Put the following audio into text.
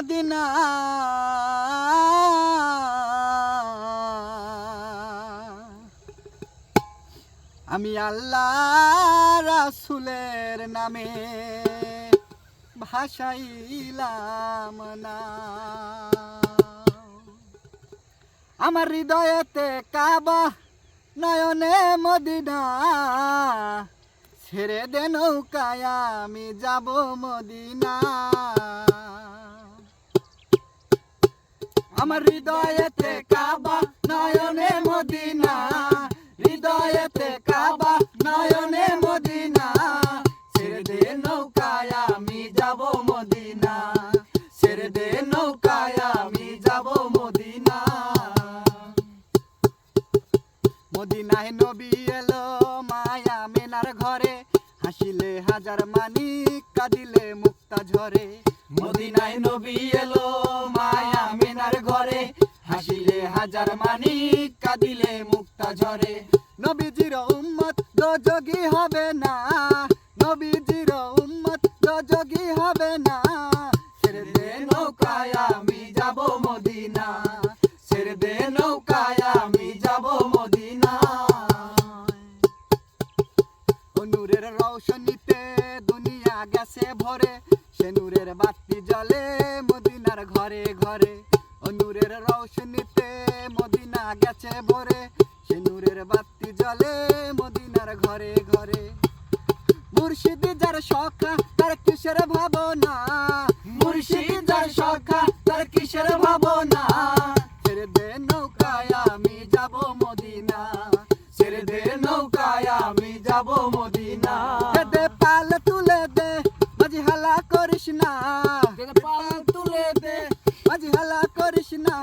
Medina. আমি আল্লাহ রাসুলের নামে ভাষাইলাম না। আমার হৃদয়তে কাবা নয়নে মদিনা। ছেড়ে দে নৌকায় আমি যাব মদিনা। আমার হৃদয়েতে কাবা, নয়নে মদিনা। হৃদয়েতে কাবা, নয়নে মদিনা। ছেড়ে দে নৌকায় আমি যাব মদিনা। ছেড়ে দে নৌকায় আমি যাব মদিনা। মদিনায় নবী এলো মায়া মেনার ঘরে। হাসিলে হাজার মানি কাঁদিলে মুক্তা ঝরে। মদিনায় নবী এলো হাজার কাঁদিলে মুক্তা ঝরে। নবীজির উম্মত যোগী হবে না। নবীজির উম্মত যোগী হবে না। ছেড়ে দে নৌকায় আমি যাব মদিনা। ছেড়ে দে নৌকায় আমি যাব মদিনা। নূরের রৌশনীতে দুনিয়া গেছে ভরে। সে নূরের বাতি জ্বলে মদিনার ঘরে ঘরে। ও নূরের রৌশনীতে গেছে ভরে সে নূরের বাতি জ্বলে মদিনার ঘরে ঘরে। মুর্শিদ যার সখা তার কিসের ভাবনা? মুর্শিদ যার সখা তার কিসের ভাবনা? ছেড়ে দে নৌকায় আমি যাব মদিনা। ছেড়ে দে নৌকায় আমি যাব মদিনা। দে পাল তুলে দে মাঝি হালা করিস না। পাল তুলে দে। মাঝি হালা করিস না।